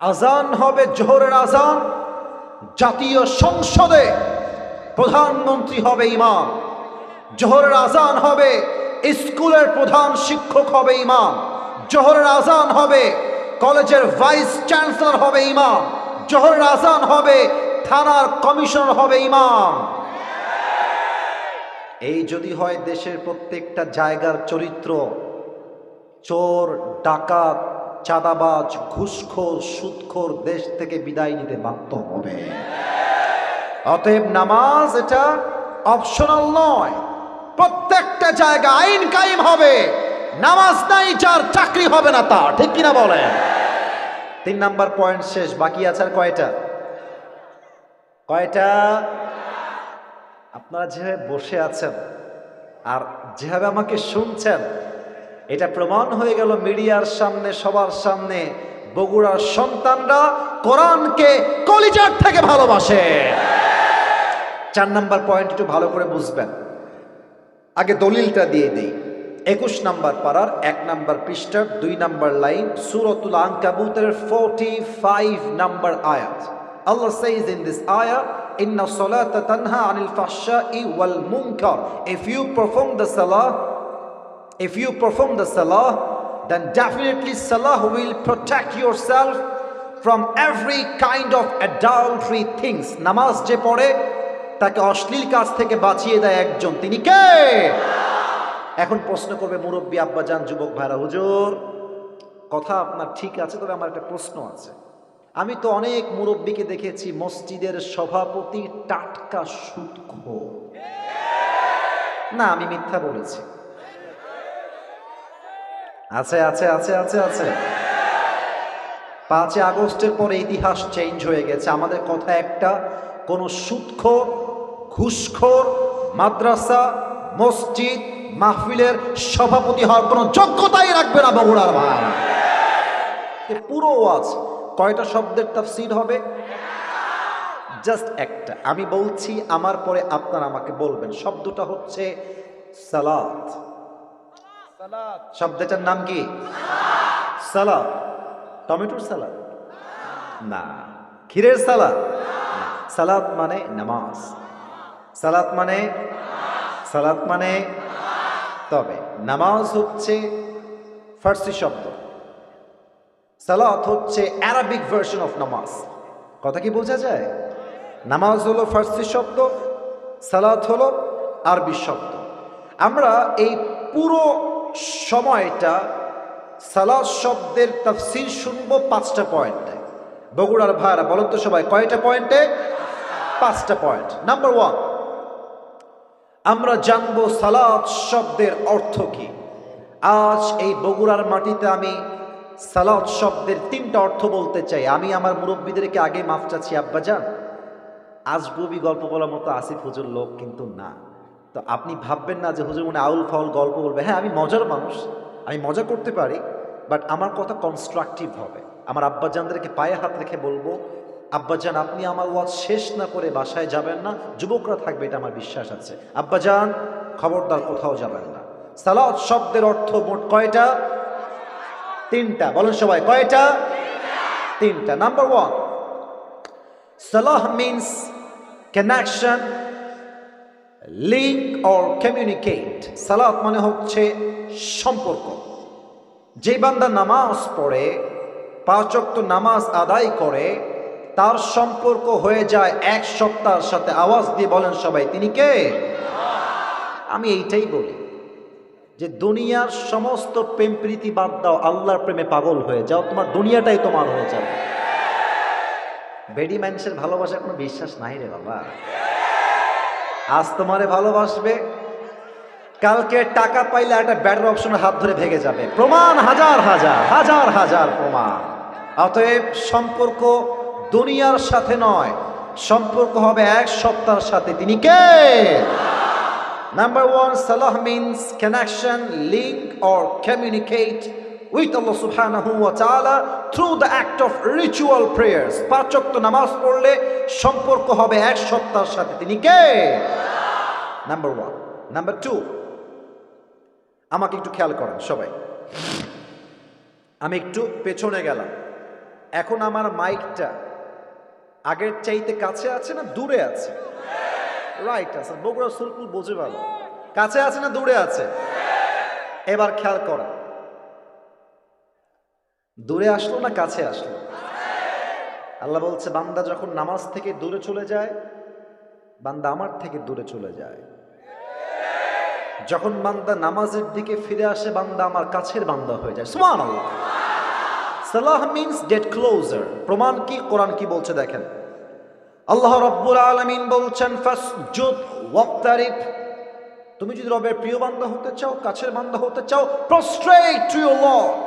আজান হবে জোহরের আজান। জাতীয় সংসদে প্রধানমন্ত্রী হবে ইমাম। জোহরের আজান হবে স্কুলের প্রধান শিক্ষক হবে ইমাম। জোহরের আজান হবে কলেজের ভাইস চ্যান্সেলর হবে ইমাম। জোহরের আজান হবে থানার কমিশনার হবে ইমাম। এই যদি হয় দেশের প্রত্যেকটা জায়গার চরিত্র, চোর, ডাকাত চাঁদাবাজ, ঘুষখোর, সুদখোর দেশ থেকে বিদায় নিতে বাধ্য হবে। অতএব নামাজ এটা অপশনাল নয়। প্রত্যেকটা জায়গা আইন কায়েম হবে। নামাজ নাই, যার চাকরি হবে না তা ঠিক কিনা বলেন? তিন নাম্বার পয়েন্ট শেষ। বাকি আছে আর কয়টা? কয়টা? আপনারা যেভাবে বসে আছেন আর যেভাবে আমাকে শুনছেন এটা প্রমাণ হয়ে গেল মিডিয়ার সামনে, সবার সামনে। বগুড়ার সন্তানরা কোরআনকে কলিজার থেকে ভালোবাসে। চার নাম্বার পয়েন্ট একটু ভালো করে বুঝবেন। আগে দলিলটা দিয়ে দেই। একুশ নাম্বার পাড়ার এক নাম্বার পৃষ্ঠার দুই নাম্বার লাইন সুরতুল আনকাবুতের ফোরটি ফাইভ নাম্বার আয়াত। আল্লাহ says in this ayah inna salata tanha anil fahsha'i wal munkar if you perform the salah if you perform the salah, then definitely salah will protect yourself from every kind of adultery things. নামাজ যে পড়ে, তাকে অশ্লীল কাজ থেকে বাঁচিয়ে দেয় একজন। তিনি কে? এখন প্রশ্ন করবে মুরব্বী আব্বাজান, যুবক ভাইরা, হুজুর, কথা আপনার ঠিক আছে, তবে আমার একটা প্রশ্ন আছে। আমি তো অনেক মুরব্বীকে দেখেছি, মসজিদের সভাপতি টাটকা সুদখোর না, আমি মিথ্যা বলেছি। আছে আছে আছে আছে আছে। পাঁচই আগস্টের পরে ইতিহাস চেঞ্জ হয়ে গেছে। আমাদের কথা একটা, কোন সুদখোর ঘুষখোর, মাদ্রাসা, মসজিদ, মাহফিলের সভাপতি হওয়ার কোনো যোগ্যতাই রাখবে না বগুড়ার ভাই। পুরো ওয়াজ, কয়টা শব্দের তাফসীর হবে? জাস্ট একটা। আমি বলছি, আমার পরে আপনারা আমাকে বলবেন। শব্দটা হচ্ছে সালাত। শব্দটার নাম কি? সালাদ। টমেটোর সালাদ? না। ক্ষীরের সালাদ। সালাদ মানে নামাজ। সালাত মানে? সালাত মানে? তবে নামাজ হচ্ছে ফার্সি শব্দ। সালাত হচ্ছে অ্যারাবিক ভার্সন অফ নামাজ। কথা কি বোঝা যায়? নামাজ হলো ফার্সি শব্দ সালাত হলো আরবি শব্দ। আমরা এই পুরো সময়টা সালাদ শব্দের তাফসির শুনব পাঁচটা পয়েন্টে। বগুড়ার ভাইরা, বলেন তো সবাই, কয়টা পয়েন্টে? পাঁচটা পয়েন্ট। নাম্বার ওয়ান আমরা জানব সালাদ শব্দের অর্থ কি। আজ এই বগুড়ার মাটিতে আমি সালাদ শব্দের তিনটা অর্থ বলতে চাই। আমি আমার মুরব্বীদেরকে আগে মাফ চাচ্ছি যান আজগুবি গল্প বলার মতো আসিফ হুজুর লোক কিন্তু না। তো আপনি ভাববেন না যে হুজুর মনে আউল ফাউল গল্প বলবে। হ্যাঁ আমি মজার মানুষ, আমি মজা করতে পারি বাট আমার কথা কনস্ট্রাকটিভ হবে। আমার আব্বাজানদেরকে পায়ে হাত রেখে বলব, আব্বাজান, আপনি আমার ওয়াজ শেষ না করে বাসায় যাবেন না, যুবকরা থাকবে, এটা আমার বিশ্বাস আছে। আব্বাজান, খবরদার, কোথাও যাবেন না। সালাদ শব্দের অর্থ মোট কয়টা? তিনটা। বলেন সবাই, কয়টা? তিনটা। Number one Salah means connection link or communicate সালাত মানে হচ্ছে সম্পর্ক। যে বান্দা নামাজ পড়ে পাঁচক্ত নামাজ আদায় করে, তার সম্পর্ক হয়ে যায় এক সপ্তাহের সাথে। আওয়াজ দিয়ে বলেন সবাই, তিনি কে? আমি এইটাই বলি যে দুনিয়ার সমস্ত প্রেম প্রীতি বাদ দাও, আল্লাহর প্রেমে পাগল হয়ে যাও, তোমার দুনিয়াটাই তোমার হয়ে যাবে। বেডি মানুষের ভালোবাসা কোনো বিশ্বাস নাই রে বাবা। আজ তোমারে ভালোবাসবে। কালকে টাকা পাইলে একটা ব্যাটার অপশনের হাত ধরে ভেঙে যাবে। প্রমাণ, হাজার হাজার হাজার হাজার প্রমাণ। অতএব সম্পর্ক দুনিয়ার সাথে নয়, সম্পর্ক হবে এক সপ্তাহের সাথে। তিনি কে? Number one Salah means connection link or communicate with আল্লাহ সুবহানাহু ওয়া তাআলা through the act of ritual prayers পাঁচ ওয়াক্ত নামাজ পড়লে সম্পর্ক হবে এক সপ্তাহের সাথে। তিনি কে? নাম্বার ওয়ান নাম্বার টু আমাকে একটু খেয়াল করেন সবাই। আমি একটু পেছনে গেলাম। এখন আমার মাইকটা আগের চাইতে কাছে আছে না দূরে আছে? রাইট আছে। বগুড়া সুলকুল বোঝে ভালো। কাছে আছে না দূরে আছে? এবার খেয়াল করেন। দূরে আসলো না কাছে আসলো? আল্লাহ বলছে, বান্দা যখন নামাজ থেকে দূরে চলে যায়, বান্দা আমার থেকে দূরে চলে যায়। যখন বান্দা নামাজের দিকে ফিরে আসে, বান্দা আমার কাছের বান্দা হয়ে যায়। সুমান সালাহ মিনস গেট ক্লোজার প্রমাণ কি? কোরআন কি বলছে দেখেন। আল্লাহ রব্বুল আলমিন বলছেন তুমি যদি রবের প্রিয় বান্দা হতে চাও, কাছের বান্দা হতে চাও প্রস্ট্রেট টু ইউর লর্ড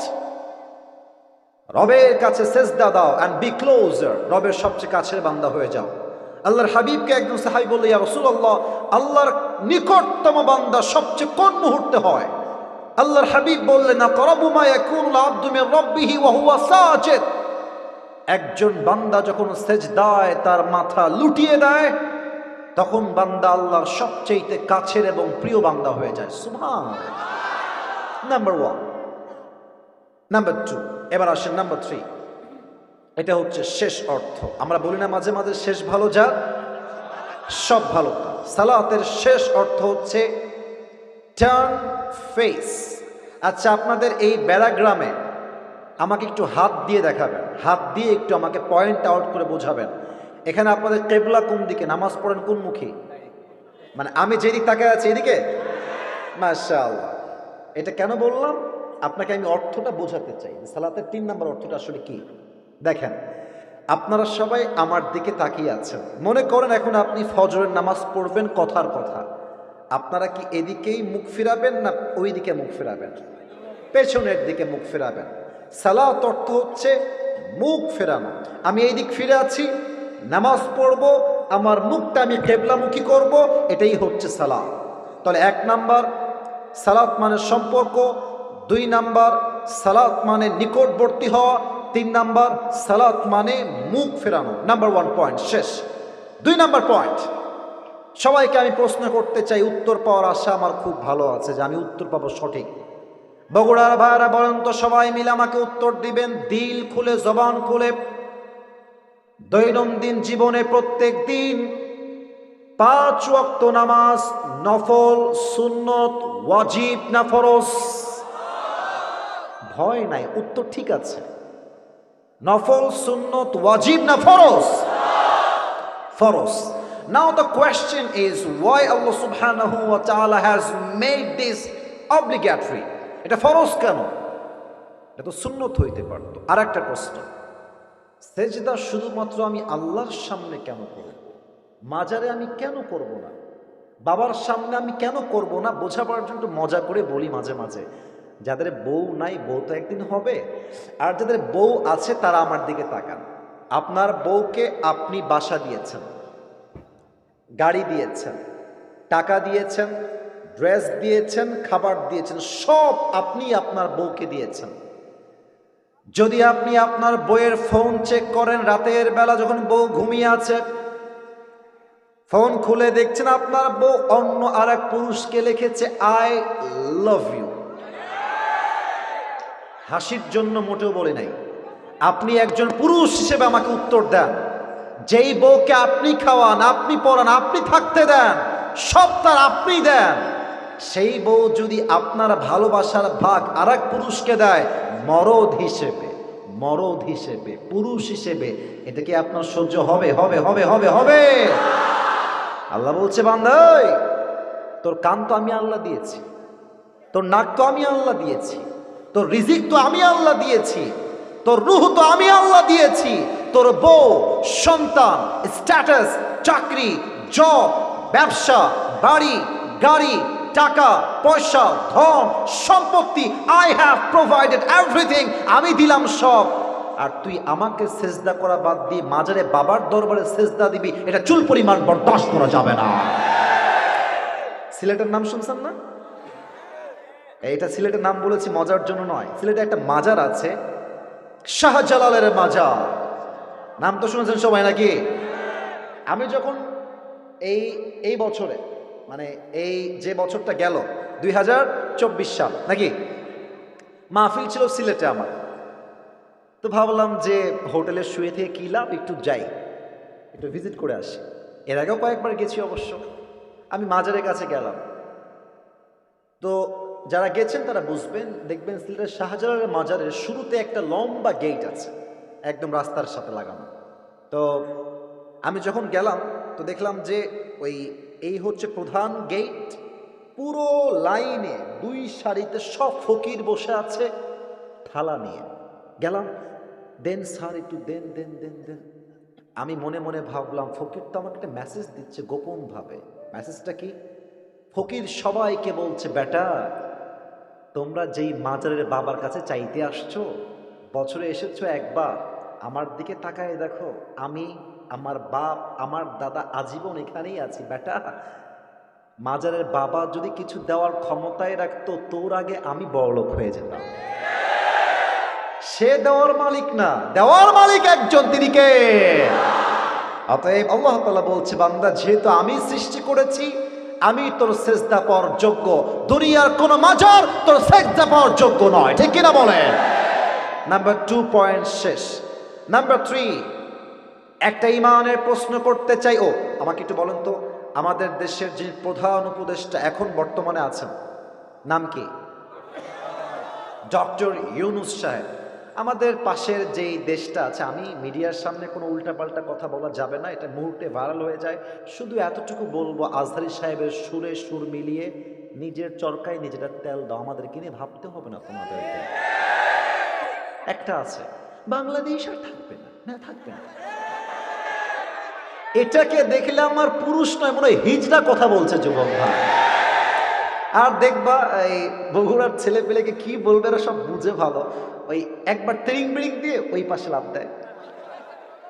রবের কাছে সেজদা দাও অ্যান্ড বি ক্লোজার রবের সবচেয়ে কাছের বান্দা হয়ে যাও। আল্লাহর হাবিবকে একজন সাহাবি বললে, ইয়া রাসূলুল্লাহ, আল্লাহর নিকটতম বান্দা সবচেয়ে কোন মুহূর্তে হয়? আল্লাহর হাবিব বললেন, না, করবু মা ইয়াকুনুল আবদু মির রাব্বিহি ওয়া সাজিদ। একজন বান্দা যখন সেজদায় তার মাথা লুটিয়ে দেয়, তখন বান্দা আল্লাহর সবচেয়ে কাছের এবং প্রিয় বান্দা হয়ে যায়। সুবহান নাম্বার ওয়ান নাম্বার টু এবার আসেন নাম্বার থ্রি এটা হচ্ছে শেষ অর্থ। আমরা বলি না মাঝে মাঝে শেষ ভালো যা, সব ভালো তা। সালাতের শেষ অর্থ হচ্ছে টার্ন ফেস আচ্ছা আপনাদের এই ব্যারাগ্রামে আমাকে একটু হাত দিয়ে দেখাবেন। হাত দিয়ে একটু আমাকে পয়েন্ট আউট করে বোঝাবেন। এখানে আপনাদের কেবলা কোন দিকে? নামাজ পড়েন কোন মুখী? মানে আমি যেদিক তাকে আছি এদিকে? মাশাআল্লাহ। এটা কেন বললাম? আপনাকে আমি অর্থটা বোঝাতে চাই। সালাতের তিন নম্বর অর্থটা আসলে কি? দেখেন, আপনারা সবাই আমার দিকে তাকিয়ে আছেন। মনে করেন এখন আপনি ফজরের নামাজ পড়বেন কথার কথা। আপনারা কি এদিকেই মুখ ফিরাবেন না ওই দিকে মুখ ফেরাবেন? পেছনের দিকে মুখ ফেরাবেন। সালাত অর্থ হচ্ছে মুখ ফেরানো। আমি এই দিক ফিরে আছি, নামাজ পড়ব, আমার মুখটা আমি কেবলামুখী করব, এটাই হচ্ছে সালাত। তাহলে এক নাম্বার, সালাত মানে সম্পর্ক দুই নাম্বার সালাত মানে নিকটবর্তী হওয়া, তিন নাম্বার সালাত মানে মুখ ফেরানো। নাম্বার ওয়ান পয়েন্ট শেষ। দুই নাম্বার পয়েন্ট সবাইকে আমি প্রশ্ন করতে চাই, উত্তর পাওয়ার আশা আমার খুব ভালো আছে যে আমি উত্তর পাবো সঠিক। বগুড়ার ভাইরা বলেন তো, সবাই মিলে আমাকে উত্তর দিবেন, দিল খুলে, জবান খুলে। দৈনন্দিন জীবনে প্রত্যেক দিন পাঁচ ওয়াক্ত নামাজ, নফল, সুন্নত, ওয়াজিব না ফরজ। ভয় নাই, উত্তর ঠিক আছে। নফল, সুন্নত, ওয়াজিব না ফরজ? ফরস Now the question is why Allah subhanahu wa ta'ala has made this obligatory? এটা ফরজ কেন? এটা তো সুন্নত হইতে পারতো। আর একটা প্রশ্ন। সেজদা শুধুমাত্র আমি আল্লাহর সামনে কেন করব? মাজারে আমি কেন করব না? বাবার সামনে আমি কেন করব না? বোঝাবার জন্য মজা করে বলি মাঝে মাঝে। যাদের বউ নাই, বউ তো একদিন হবে। আর যাদের বউ আছে, তারা আমার দিকে তাকান। আপনার বউকে আপনি বাসা দিয়েছেন, গাড়ি দিয়েছেন, টাকা দিয়েছেন, ড্রেস দিয়েছেন, খাবার দিয়েছেন, সব আপনি আপনার বউকে দিয়েছেন। যদি আপনি আপনার বইয়ের ফোন চেক করেন, রাতের বেলা যখন বউ ঘুমিয়ে আছে, ফোন খুলে দেখছেন আপনার বউ অন্য আর এক পুরুষকে লিখেছে আই লাভ ইউ হাসির জন্য মোটেও বলে নাই। আপনি একজন পুরুষ হিসেবে আমাকে উত্তর দেন। যেই বউকে আপনি খাওয়ান, আপনি পড়ান, আপনি থাকতে দেন, সব তার আপনি দেন। সেই বউ যদি আপনার ভালোবাসার ভাগ আর পুরুষকে দেয়, মরদ হিসেবে মরদ হিসেবে, পুরুষ হিসেবে, এটা কি আপনার সহ্য হবে হবে হবে হবে হবে? আল্লাহ বলছে বান্ধাই তোর কান তো আমি আল্লাহ দিয়েছি, তোর নাক তো আমি আল্লাহ দিয়েছি। তোর রিজিক তো আমি আল্লাহ দিয়েছি, তোর রুহ তো আমি আল্লাহ দিয়েছি, তোর বউ, সন্তান স্ট্যাটাস চাকরি জব ব্যবসা, বাড়ি, গাড়ি, টাকা, পয়সা, ধন, সম্পত্তি আই হ্যাভ প্রোভাইডেড এভরিথিং আমি দিলাম সব। আর তুই আমাকে সেজদা করা বাদ দিয়ে মাজারে বাবার দরবারে সেজদা দিবি, এটা চুল পরিমাণ বরদাস্ত করা যাবে না। সিলেটের নাম শুনছেন না? এইটা সিলেটের নাম বলেছি মজার জন্য নয়। সিলেটে একটা মাজার আছে, শাহজালালের মাজার। নাম তো শুনেছেন সবাই নাকি? আমি যখন এই এই বছরে মানে এই যে বছরটা গেল, দুই হাজার চব্বিশ সাল, নাকি? মাহফিল ছিল সিলেটে আমার। তো ভাবলাম যে হোটেলে শুয়ে থেকে কী লাভ? একটু যাই, একটু ভিজিট করে আসি। এর আগেও কয়েকবার গেছি অবশ্য। আমি মাজারের কাছে গেলাম। তো যারা গেছেন, তারা বুঝবেন, দেখবেন সিলেটের শাহজালালের মাজারের শুরুতে একটা লম্বা গেট আছে, একদম রাস্তার সাথে লাগানো। তো আমি যখন গেলাম, তো দেখলাম যে ওই, এই হচ্ছে প্রধান গেট পুরো লাইনে দুই সারিতে সব ফকির বসে আছে, থালা নিয়ে। গেলাম, দেন স্যার একটু দেন দেন দেন দেন। আমি মনে মনে ভাবলাম, ফকির তো আমাকে একটা মেসেজ দিচ্ছে গোপনভাবে। মেসেজটা কি? ফকির সবাইকে বলছে, বেটা তোমরা যেই মাজারের বাবার কাছে চাইতে আসছো, বছরে এসেছ একবার, আমার দিকে তাকায় দেখো, আমি, আমার বাপ, আমার দাদা আজীবন এখানেই আছি, বেটা। মাজারের বাবা যদি কিছু দেওয়ার ক্ষমতায় রাখতো, তোর আগে আমি বড়লোক হয়ে যেতাম। সে দেওয়ার মালিক না, দেওয়ার মালিক একজন, তিনি কে? অতএব আল্লাহ বলছে, বান্দা, যেহেতু আমি সৃষ্টি করেছি আমি তোর সেজদা পাওয়ার যোগ্য। দুনিয়ার কোন মাজার তোর সেজদা পাওয়ার যোগ্য নয়। ঠিক কিনা বলেন? নাম্বার টু পয়েন্ট শেষ নাম্বার থ্রি একটা ইমানের প্রশ্ন করতে চাই। ও, আমাকে একটু বলেন তো, আমাদের দেশের যে প্রধান উপদেষ্টা এখন বর্তমানে আছেন, নাম কি? ডক্টর ইউনুস সাহেব। আমাদের পাশের যেই দেশটা আছে, আমি মিডিয়ার সামনে কোনো উল্টাপাল্টা কথা বলা যাবে না, এটা মুহূর্তে ভাইরাল হয়ে যায়। শুধু এতটুকু বলব, আজহারি সাহেবের সুরে সুর মিলিয়ে নিজের চরকায় নিজেরা তেল দাও, আমাদেরকে নিয়ে ভাবতে হবে না তোমাদেরকে। একটা আছে, বাংলাদেশ আর থাকবে না না, থাকবে না। এটাকে দেখলে আমার পুরুষ নয়, মনে হয় হিজড়া কথা বলছে যুবক ভাই। আর দেখবা এই বগুড়ার ছেলে পেলেকে কি বলবে এরা সব বুঝে ভালো। ওই একবার ট্রিং বিড়িং দিয়ে ওই পাশে লাভ দেয়।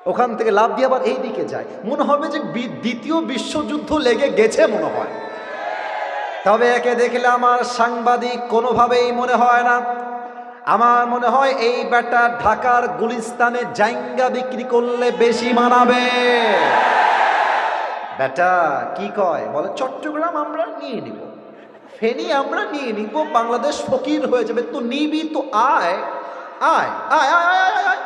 ওখান থেকে লাভ দিয়ে আবার এই দিকে যায়। মনে হবে যে দ্বিতীয় বিশ্বযুদ্ধ লেগে গেছে মনে হয়। তবে একে দেখলে আমার সাংবাদিক কোনোভাবেই মনে হয় না। আমার মনে হয় এই ব্যাটা ঢাকার গুলিস্তানে জাইঙ্গা বিক্রি করলে বেশি মানাবে। বেটা কি কয়? বলে, চট্টগ্রাম আমরা নিয়ে নিব। ফেনি আমরা নিয়ে নিব, বাংলাদেশ ফকির হয়ে যাবে তো নিবি, তো আয় আয় আয় আয় আয়।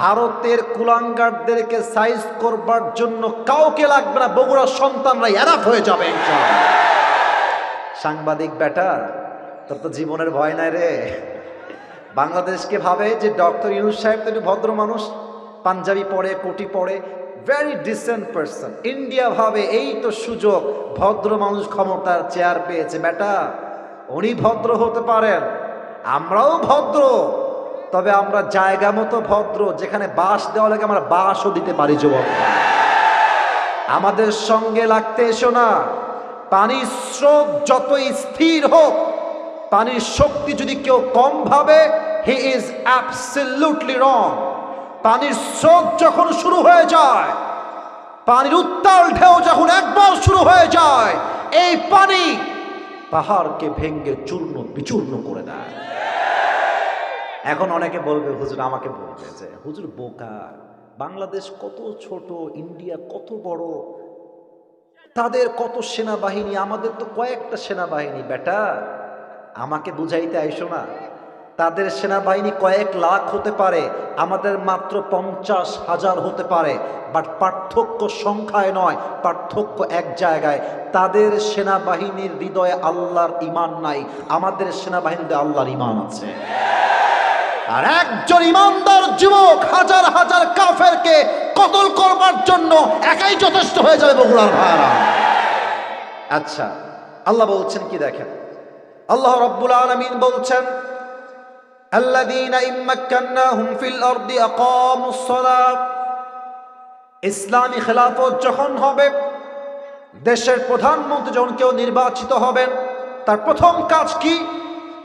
ভারতের কুলাঙ্গারদেরকে সাইজ করবার জন্য কাউকে লাগবে না, বগুড়ার সন্তানরা এরাফ হয়ে যাবে। সাংবাদিক, বেটা, তোর তো জীবনের ভয় নাই রে বাংলাদেশকে ভাবে যে ডক্টর ইউনুস সাহেব তো ভদ্র মানুষ, পাঞ্জাবি পরে কোটি পরে ভেরি ডিসেন্ট পার্সন ইন্ডিয়া ভাবে এই তো সুযোগ, ভদ্র মানুষ ক্ষমতার চেয়ার পেয়েছে, বেটা। উনি ভদ্র হতে পারেন, আমরাও ভদ্র। তবে আমরা জায়গা মতো ভদ্র, যেখানে বাস দেওয়া লাগে আমরা বাসও দিতে পারি, যুবক। আমাদের সঙ্গে লাগতে এসো না। পানির স্রোত যতই স্থির হোক, পানির শক্তি যদি কেউ কম ভাবে হি ইজ অ্যাবসলিউটলি রং পানির স্রোত যখন শুরু হয়ে যায়, পানির উত্তাল ঢেউ যখন একবার শুরু হয়ে যায়, এই পানি পাহাড়কে ভেঙ্গে চূর্ণ বিচূর্ণ করে দেয়। এখন অনেকে বলবে, হুজুর, আমাকে বলবে যে, হুজুর, বোকা, বাংলাদেশ কত ছোট, ইন্ডিয়া কত বড়, তাদের কত সেনাবাহিনী, আমাদের তো কয়েকটা সেনাবাহিনী, বেটা, আমাকে বুঝাইতে আইসো না। তাদের সেনাবাহিনী কয়েক লাখ হতে পারে, আমাদের মাত্র পঞ্চাশ হাজার হতে পারে। বাট পার্থক্য সংখ্যায় নয়, পার্থক্য এক জায়গায়। তাদের সেনাবাহিনীর হৃদয়ে আল্লাহর ইমান নাই, আমাদের সেনাবাহিনীতে আল্লাহর ইমান আছে। আর একজন ইমানদার যুবক হাজার হাজার কাফেরকে কতল করবার জন্য একাই যথেষ্ট হয়ে যাবে বগুড়ার ভাইরা আচ্ছা আল্লাহ বলছেন কি দেখেন? আল্লাহ রব্বুল আলামিন বলছেন الذين إن مكناهم في الأرض أقاموا الصلاة ইসলামী খেলাফত যখন হবে দেশের প্রধানমন্ত্রী যখন কেউ নির্বাচিত হবেন তার প্রথম কাজ কি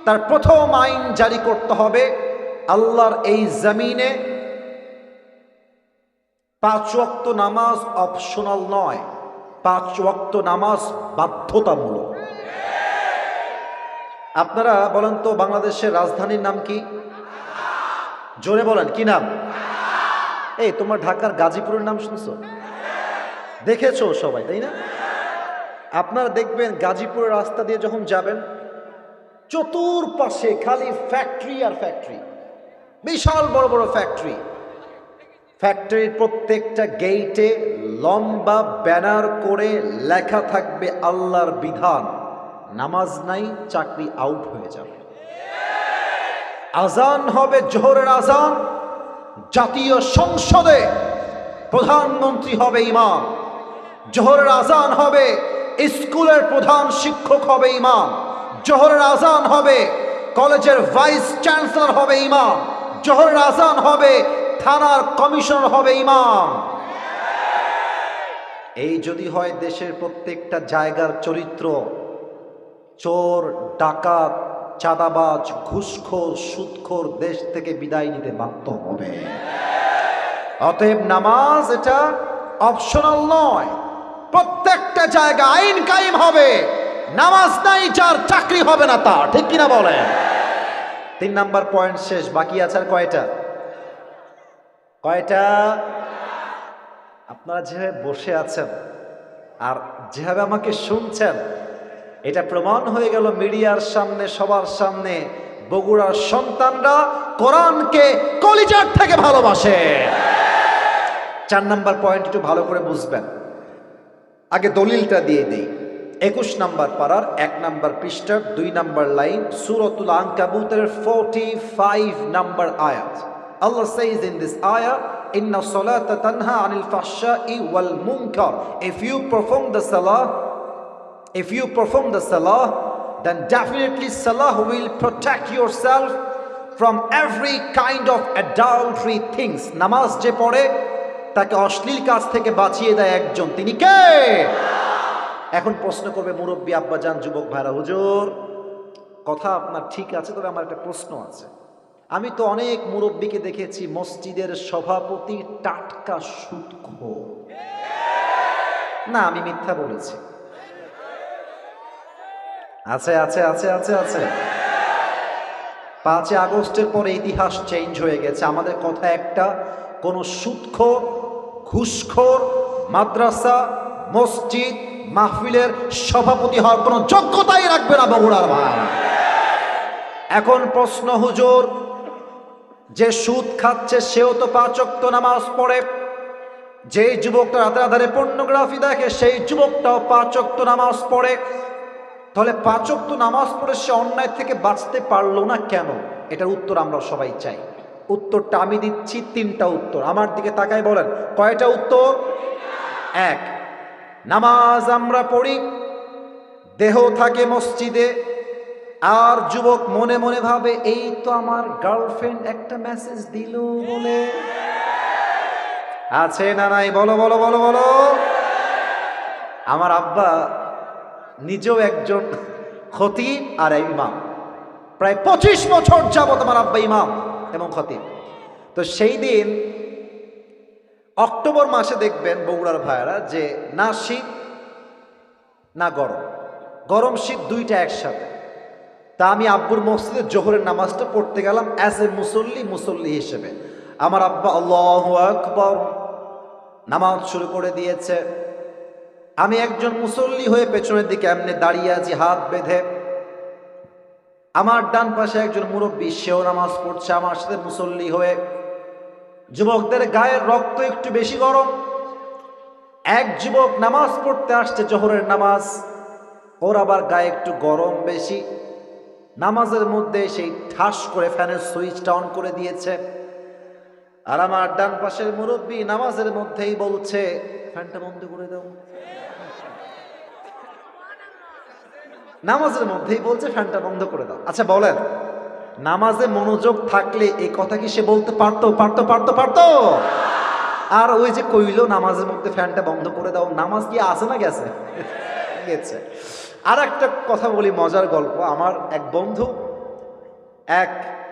তার প্রথম আইন জারি করতে হবে আল্লাহর এই জমিনে পাঁচ ওয়াক্ত নামাজ অপশনাল নয় পাঁচ ওয়াক্ত নামাজ বাধ্যতামূলক আপনারা বলেন তো বাংলাদেশের রাজধানীর নাম কি? জোরে বলেন, কি নাম? এই, তোমার ঢাকার গাজীপুরের নাম শুনছো? দেখেছ সবাই, তাই না? আপনারা দেখবেন গাজীপুরের রাস্তা দিয়ে যখন যাবেন, চতুর্পাশে খালি ফ্যাক্টরি আর ফ্যাক্টরি, বিশাল বড় বড় ফ্যাক্টরি। ফ্যাক্টরির প্রত্যেকটা গেইটে লম্বা ব্যানার করে লেখা থাকবে আল্লাহর বিধান। নামাজ নাই, চাকরি আউট হয়ে যাবে। আজান হবে জোহরের আজান, জাতীয় সংসদে প্রধানমন্ত্রী হবে ইমাম। জোহরের আজান হবে স্কুলের প্রধান শিক্ষক হবে ইমাম। জোহরের আজান হবে কলেজের ভাইস চ্যান্সেলর হবে ইমাম। জোহরের আজান হবে থানার কমিশনার হবে ইমাম। এই যদি হয় দেশের প্রত্যেকটা জায়গার চরিত্র চোর, ডাকাত, চাঁদাবাজ, ঘুষখোর, সুদখোর দেশ থেকে বিদায় নিতে বাধ্য হবে। অতএব নামাজ এটা অপশনাল নয়। প্রত্যেকটা জায়গা আইন কায়েম হবে। নামাজ নাই, যার চাকরি হবে না তা। ঠিক কিনা বলেন? তিন নাম্বার পয়েন্ট শেষ। বাকি আছে আর কয়টা? কয়টা? আপনারা যেভাবে বসে আছেন আর যেভাবে আমাকে শুনছেন এটা প্রমাণ হয়ে গেল মিডিয়ার সামনে, সবার সামনে। বগুড়ার সন্তানরা কোরআনকে কলিজার থেকে ভালোবাসে। চার নাম্বার পয়েন্ট একটু ভালো করে বুঝবেন। আগে দলিলটা দিয়ে দেই। একুশ নাম্বার পাড়ার এক নাম্বার পৃষ্ঠার দুই নাম্বার লাইন, সুরতুল আনকাবুতের ফোর্টি ফাইভ নাম্বার আয়াত। আল্লাহ says in this ayah inna salata tanha anil fahsha'i wal munkar if you perform the salah if you perform the salah, then definitely salah will protect yourself from every kind of adultery things. নামাজ যে পড়ে, তাকে অশ্লীল কাজ থেকে বাঁচিয়ে দেয় একজন। তিনি কে? এখন প্রশ্ন করবে মুরব্বী আব্বাজান, যুবক ভাইরা, হুজুর, কথা আপনার ঠিক আছে, তবে আমার একটা প্রশ্ন আছে। আমি তো অনেক মুরব্বীকে দেখেছি, মসজিদের সভাপতি টাটকা সুদখোর না, আমি মিথ্যা বলেছি। আছে আছে আছে আছে আছে। পাঁচই আগস্টের পরে ইতিহাস চেঞ্জ হয়ে গেছে। আমাদের কথা একটা, কোনো সুদখোর ঘুষখোর, মাদ্রাসা, মসজিদ, মাহফিলের সভাপতি হওয়ার কোনো যোগ্যতাই রাখবে না বগুড়ার ভাই। এখন প্রশ্ন, হুজুর, যে সুদ খাচ্ছে সেও তো পাঁচক্ত নামাজ পড়ে। যে যুবকটা রাতে আধারে পর্নোগ্রাফি দেখে, সেই যুবকটাও পাঁচক্ত নামাজ পড়ে। তাহলে পাঁচক্ত নামাজ পড়ে সে অন্যায় থেকে বাঁচতে পারল না কেন? এটার উত্তর আমরা সবাই চাই। উত্তরটা আমি দিচ্ছি, তিনটা উত্তর। আমার দিকে তাকাই বলেন, কয়টা উত্তর? এক, নামাজ আমরা পড়ি, দেহ থাকে মসজিদে, আর যুবক মনে মনে ভাবে, এই তো আমার গার্লফ্রেন্ড একটা মেসেজ দিল বলে। আছে না নাই? বলো বলো বলো বলো। আমার আব্বা নিজেও একজন খতিব আর ইমাম। প্রায় পঁচিশ বছর যাবত আমার আব্বা ইমাম এবং খতিব। তো সেই দিন অক্টোবর মাসে দেখবেন বগুড়ার ভাইয়েরা যে না শীত, না গরম। গরম, শীত দুইটা একসাথে। তা আমি আব্বুর মসজিদে জোহরের নামাজটা পড়তে গেলাম অ্যাজ এ মুসল্লি মুসল্লি হিসেবে। আমার আব্বা আল্লাহ আকবর নামাজ শুরু করে দিয়েছে। আমি একজন মুসল্লি হয়ে পেছনের দিকে এমনি দাঁড়িয়ে আছি, হাত বেঁধে। আমার ডান পাশে একজন মুরব্বী, সেও নামাজ পড়ছে, আমার সাথে মুসল্লি হয়ে। যুবকদের গায়ের রক্ত একটু বেশি গরম। এক যুবক নামাজ পড়তে আসছে জোহরের নামাজ। ওর আবার গায়ে একটু গরম বেশি। নামাজের মধ্যে সেই ঠাস করে ফ্যানের সুইচটা অন করে দিয়েছে। আর আমার ডান পাশের মুরব্বী নামাজের মধ্যেই বলছে, ফ্যানটা বন্ধ করে দাও। নামাজের মধ্যেই বলছে, ফ্যানটা বন্ধ করে দাও। আচ্ছা বলেন, নামাজে মনোযোগ থাকলে এই কথা কি সে বলতে পারতো? পারতো পারতো পারতো? আর ওই যে কইলো, নামাজের মধ্যে ফ্যানটা বন্ধ করে দাও, নামাজ কি আছে না গেছে? গেছে। আর একটা কথা বলি, মজার গল্প। আমার এক বন্ধু, এক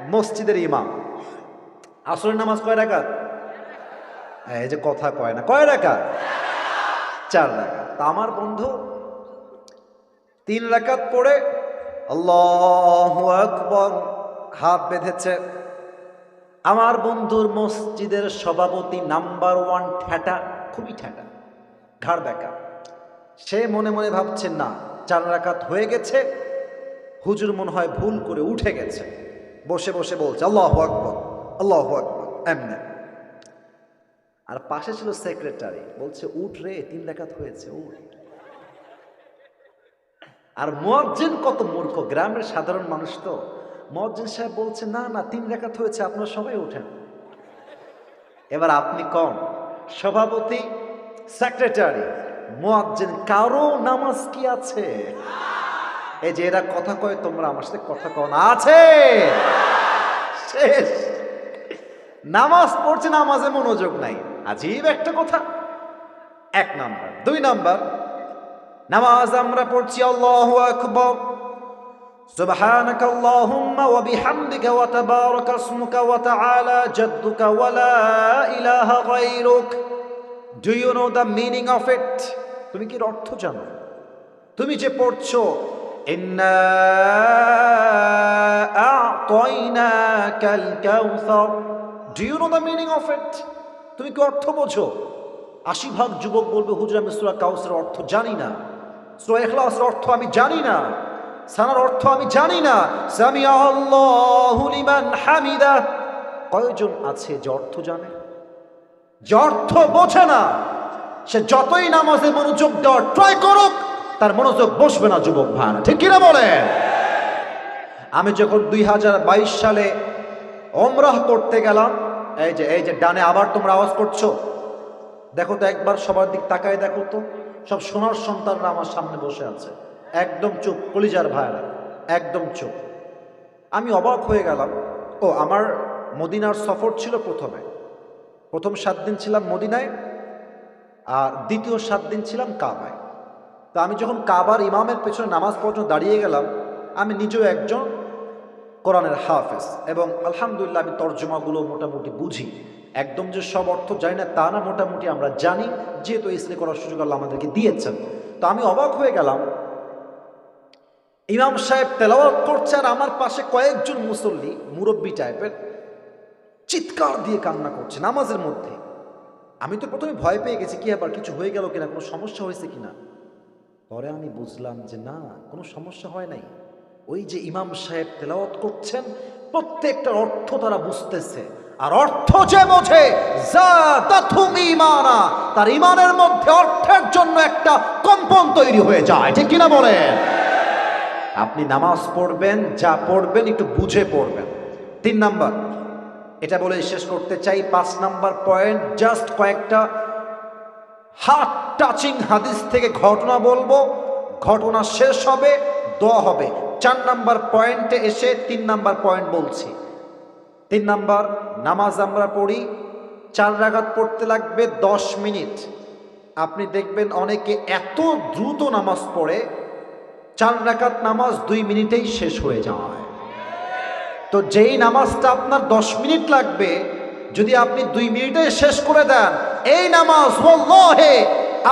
মসজিদের ইমাম। আসরের নামাজ কয় রাকাত? এই যে কথা কয় না, কয় রাকাত? চার রাকাত। তা আমার বন্ধু তিন রাকাত পড়ে আল্লাহ আকবর হাত বেঁধেছে। আমার বন্ধুর মসজিদের সভাপতি নাম্বার ওয়ান ঠেটা, খুবই ঠেটা, ঘাড় বেকা সে মনে মনে ভাবছে, না, চার রাকাত হয়ে গেছে, হুজুর মনে হয় ভুল করে উঠে গেছে। বসে বসে বলছে, আল্লাহ আকবর, আল্লাহ আকবার, এমনি। আর পাশে ছিল সেক্রেটারি বলছে, উঠ রে, তিন দেখাত হয়েছে, উঠ। আর মুয়াজ্জিন কত মূর্খ, গ্রামের সাধারণ মানুষ তো। মুয়াজ্জিন সাহেব বলছে, না না, তিন রেখাত হয়েছে, আপনার সবাই ওঠেন। এবার আপনি কম। সভাপতি সেক্রেটারি মুয়াজ্জিন, কারও নামাজ কি আছে? এই যে এরা কথা কয়, তোমরা আমার সাথে কথা কও না, আছে। শেষ। নামাজ পড়ছে, নামাজে মনোযোগ নাই। আজীব একটা কথা। এক নাম্বার। দুই নাম্বার নামাজ আমরা পড়ছি আল্লাহু আকবার سبحانك اللهم وبحمدك وتبارك اسمك وتعالى جدك ولا إله غيرك Do you know the meaning of it? তুমি কি এর অর্থ জানো তুমি যে পড়ছো ইন্না আ'তাইনাকাল কাউসার do you know the meaning of it তুমি কি অর্থ বোঝো আশি ভাগ যুবক বলবে হুজুর আমি সুরা কাউসের অর্থ জানি না সুরা ইখলাসের অর্থ আমি জানি না। সানার অর্থ আমি জানি না। হামিদা। কয়জন আছে যে অর্থ জানে? যে অর্থ বোঝে না। সে যতই নামাজে মনোযোগ দেওয়ার ট্রাই করুক, তার মনোযোগ বসবে না যুবক ভাই ঠিক কিনা বলে আমি যখন দুই হাজার বাইশ সালে অমরাহ করতে গেলাম, এই যে এই যে ডানে আবার তোমরা আওয়াজ করছ। দেখো তো একবার সবার দিক তাকায় দেখো তো। সব সোনার সন্তানরা আমার সামনে বসে আছে। একদম চুপ, কলিজার ভাইরা, একদম চুপ। আমি অবাক হয়ে গেলাম, ও, আমার মদিনার সফর ছিল প্রথমে। প্রথম সাত দিন ছিলাম মদিনায়, আর দ্বিতীয় সাত দিন ছিলাম কাবায়। তো আমি যখন কাবার ইমামের পেছনে নামাজ পর্যন্ত দাঁড়িয়ে গেলাম, আমি নিজেও একজন কোরআনের হাফেজ এবং আলহামদুলিল্লাহ আমি তর্জমাগুলো মোটামুটি বুঝি। একদম যে সব অর্থ জানি না, তা না, মোটামুটি আমরা জানি, যেহেতু ইসলে করার সুযোগ আল্লাহ আমাদেরকে দিয়েছেন। তো আমি অবাক হয়ে গেলাম, ইমাম সাহেব তেলাওয়াত করছে আর আমার পাশে কয়েকজন মুসল্লি, মুরব্বী টাইপের, চিৎকার দিয়ে কান্না করছে নামাজের মধ্যে। আমি তো প্রথমে ভয় পেয়ে গেছি, কি আবার কিছু হয়ে গেল কিনা, কোনো সমস্যা হয়েছে কিনা? পরে আমি বুঝলাম যে না, কোনো সমস্যা হয় নাই। ওই যে ইমাম সাহেব তেলাওয়াত করছেন, প্রত্যেকটার অর্থ তারা বুঝতেছে। আর অর্থ যে বোঝে ঈমানা, তার ইমানের মধ্যে অর্থের জন্য একটা কম্পন তৈরি হয়ে যায়। ঠিক কিনা বলেন? আপনি নামাজ পড়বেন যা পড়বেন একটু বুঝে পড়বেন। তিন নাম্বার এটা বলে শেষ করতে চাই পাঁচ নাম্বার পয়েন্ট জাস্ট কয়েকটা হার্ট টাচিং হাদিস থেকে ঘটনা বলব। ঘটনা শেষ হবে দোয়া হবে। চার নাম্বার পয়েন্টে এসে তিন নাম্বার পয়েন্ট বলছি। তিন নাম্বার, নামাজ আমরা পড়ি, চার রাগাত পড়তে লাগবে দশ মিনিট। আপনি দেখবেন অনেকে এত দ্রুত নামাজ পড়ে, চার রাকাত নামাজ দুই মিনিটেই শেষ হয়ে যায়। তো যেই নামাজটা আপনার দশ মিনিট লাগবে, যদি আপনি দুই মিনিটে শেষ করে দেন, এই নামাজ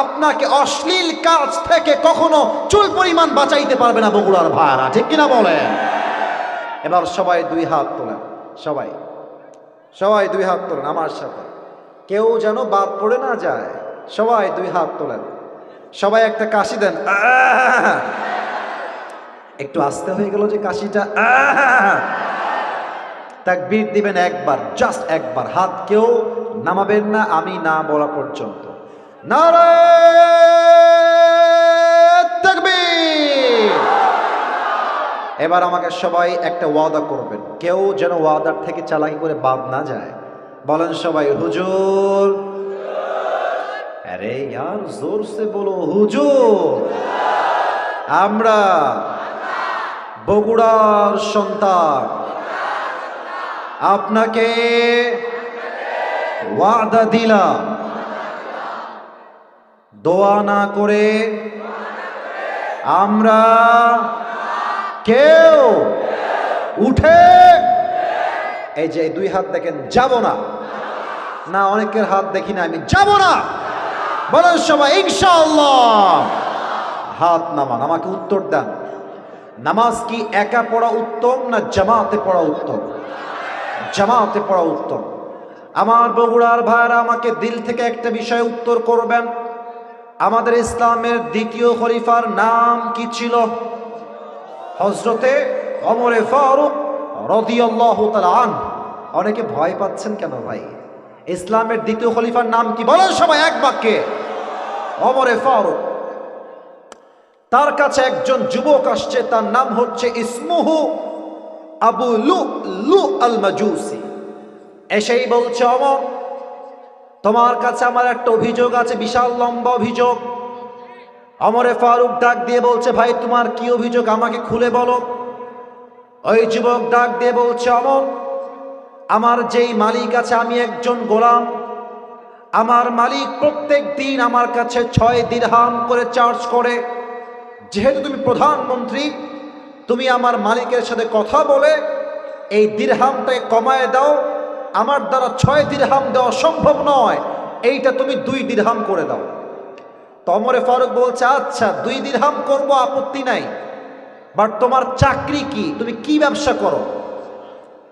আপনাকে অশ্লীল কাজ থেকে কখনো চুল পরিমাণ বাঁচাইতে পারবে না বগুড়ার ভাড়া ঠিক কিনা বলেন? এবার সবাই দুই হাত তোলেন। সবাই সবাই দুই হাত তোলেন আমার সাথে। কেউ যেন বাদ পড়ে না যায়, সবাই দুই হাত তোলেন। সবাই একটা কাশি দেন! একটু আস্তে হয়ে গেল যে কাশিটা! তাকবীর দিবেন একবার, জাস্ট একবার। হাত কেউ নামাবেন না, আমি না বলা পর্যন্ত। নারে এবার আমাকে সবাই একটা ওয়াদা করবেন। কেউ যেন ওয়াদার থেকে চালাকি করে বাদ না যায়। বলেন সবাই, হুজুর। আরে ইয়ার, জোর সে বলো, হুজুর। আমরা বগুড়ার সন্তান। আপনাকে ওয়াদা দিলাম। দোয়া না করে আমরা কেউ উঠে এই যে দুই হাত দেখেন, যাব না। না, অনেকের হাত দেখি না, আমি যাব না। বলেন সবাই, ইনশাআল্লাহ। হাত নামান, আমাকে উত্তর দেন। নামাজ কি একা পড়া উত্তম না জামাতে পড়া উত্তম? জামাতে পড়া উত্তম। আমার বগুড়ার ভাইরা আমাকে দিল থেকে একটা বিষয়ে উত্তর করবেন। আমাদের ইসলামের দ্বিতীয় খলিফার নাম কি ছিল? হজরতে অমরে ফারুক রদিয়াল্লাহু অনেকে ভয় পাচ্ছেন কেন ভাই? ইসলামের দ্বিতীয় খলিফার নাম কি? বলেন সবাই এক বাক্যে। অমরে ফারুক। তার কাছে একজন যুবক আসছে, তার নাম হচ্ছে ইসমুহু আবু লু লু আল মাজুসি এসেই বলছে অমর তোমার কাছে আমার একটা অভিযোগ আছে, বিশাল লম্বা অভিযোগ। অমরে ফারুক ডাক দিয়ে বলছে, ভাই, তোমার কি অভিযোগ? আমাকে খুলে বলো। ওই যুবক ডাক দিয়ে বলছে, অমর, আমার যেই মালিক আছে, আমি একজন গোলাম। আমার মালিক প্রত্যেক দিন আমার কাছে ছয় দিরহাম করে চার্জ করে। যেহেতু তুমি প্রধানমন্ত্রী, তুমি আমার মালিকের সাথে কথা বলে, এই দিরহামটাকে কমায় দাও। আমার দ্বারা ছয় দিরহাম দেওয়া সম্ভব নয়। এইটা তুমি দুই দিরহাম করে দাও। তমরে ফারুক বলছে আচ্ছা দুই দিরহাম করব আপত্তি নাই। বাট তোমার চাকরি কি? তুমি কি ব্যবসা করো?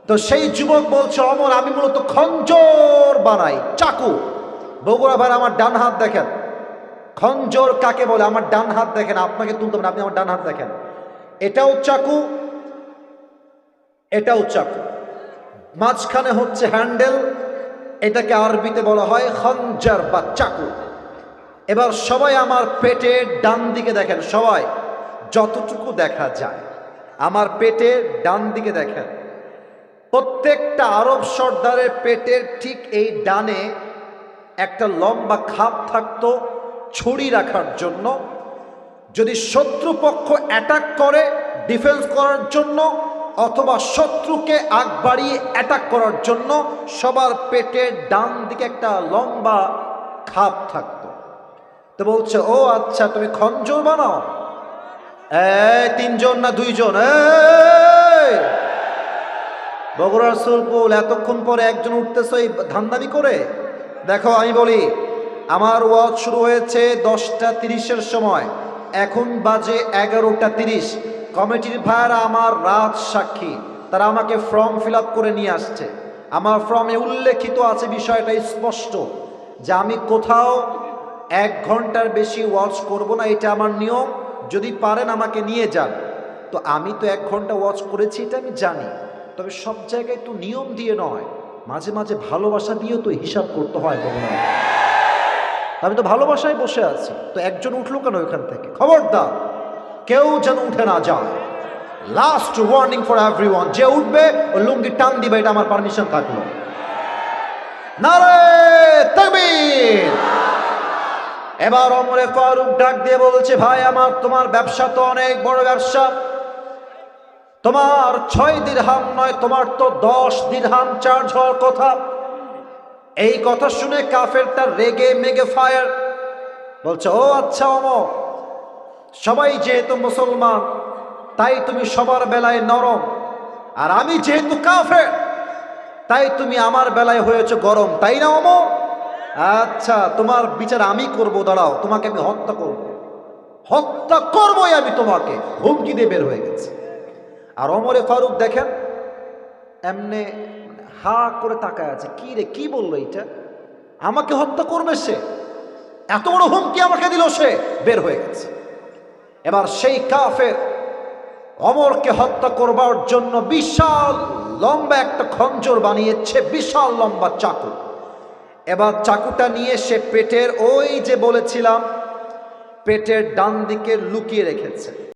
তো সেই যুবক বলছে অমর আমি মূলত খঞ্জর বানাই চাকু। বগুড়া ভাই আমার ডান হাত দেখেন। খঞ্জর কাকে বলে? আমার ডান হাত দেখেন আপনাকে তুলতে হবে না, আপনি আমার ডান হাত দেখেন। এটাও চাকু এটাও চাকু। মাঝখানে হচ্ছে হ্যান্ডেল এটাকে আরবিতে বলা হয় খঞ্জার বা চাকু। এবার সবাই আমার পেটের ডান দিকে দেখেন, সবাই। যতটুকু দেখা যায়, আমার পেটের ডান দিকে দেখেন। প্রত্যেকটা আরব সর্দারের পেটের ঠিক এই ডানে একটা লম্বা খাপ থাকতো ছড়ি রাখার জন্য। যদি শত্রুপক্ষ অ্যাটাক করে ডিফেন্স করার জন্য অথবা শত্রুকে আগ বাড়িয়ে অ্যাটাক করার জন্য, সবার পেটের ডান দিকে একটা লম্বা খাপ থাকতো। তো বলছে, ও আচ্ছা তুমি খঞ্জর বানাও। তিনজন না দুইজন? বগুড়ার সুলপুল এতক্ষণ পরে একজন উঠতেছে এই ধান্দামি করে। দেখো, আমি বলি, আমার ওয়াজ শুরু হয়েছে দশটা তিরিশের সময়। এখন বাজে এগারোটা তিরিশ। কমিটির ভাইয়ারা আমার রাত সাক্ষী। তারা আমাকে ফর্ম ফিল করে নিয়ে আসছে। আমার ফর্মে উল্লেখিত আছে বিষয়টা স্পষ্ট, যে আমি কোথাও এক ঘণ্টার বেশি ওয়াচ করব না, এটা আমার নিয়ম। যদি পারেন আমাকে নিয়ে যান। তো আমি তো এক ঘণ্টা ওয়াচ করেছি, এটা আমি জানি। তবে সব জায়গায় তো নিয়ম দিয়ে নয়। মাঝে মাঝে ভালোবাসা দিয়েও তো হিসাব করতে হয় ভগবান আমি তো ভালোবাসায় বসে আছি। তো একজন উঠল কেন ওখান থেকে? খবরদার, কেউ যেন উঠে না যায়। লাস্ট ওয়ার্নিং ফর এভরি যে উঠবে, ও লুঙ্গি টান দিবে, এটা আমার পারমিশন থাকল। নারে তাকবীর এবার অমরে ফারুক ডাক দিয়ে বলছে, ভাই, আমার তোমার ব্যবসা তো অনেক বড় ব্যবসা। তোমার ছয় দিরহাম নয়, তোমার তো দশ দিরহাম চার্জ হওয়ার কথা। এই কথা শুনে কাফের তার রেগে মেগে ফায়ার বলছে, ও আচ্ছা অমর, সবাই যেহেতু মুসলমান, তাই তুমি সবার বেলায় নরম। আর আমি যেহেতু কাফের, তাই তুমি আমার বেলায় হয়েছে গরম, তাই না, অমর? আচ্ছা তোমার বিচার আমি করব, দাঁড়াও, তোমাকে আমি হত্যা করব। হত্যা করবই আমি তোমাকে, হুমকি দিয়ে বের হয়ে গেছে। আর অমরে ফারুক, দেখেন, এমনে হা করে তাকায় আছে। কি রে, কি বলল এটা আমাকে হত্যা করবে সে? এত বড় হুমকি আমাকে দিল সে? বের হয়ে গেছে। এবার সেই কাফের অমরকে হত্যা করবার জন্য বিশাল লম্বা একটা খঞ্জর বানিয়েছে, বিশাল লম্বা চাকু। এবার চাকুটা নিয়ে সে পেটের ওই যে বলেছিলাম পেটের ডান দিকে লুকিয়ে রেখেছে।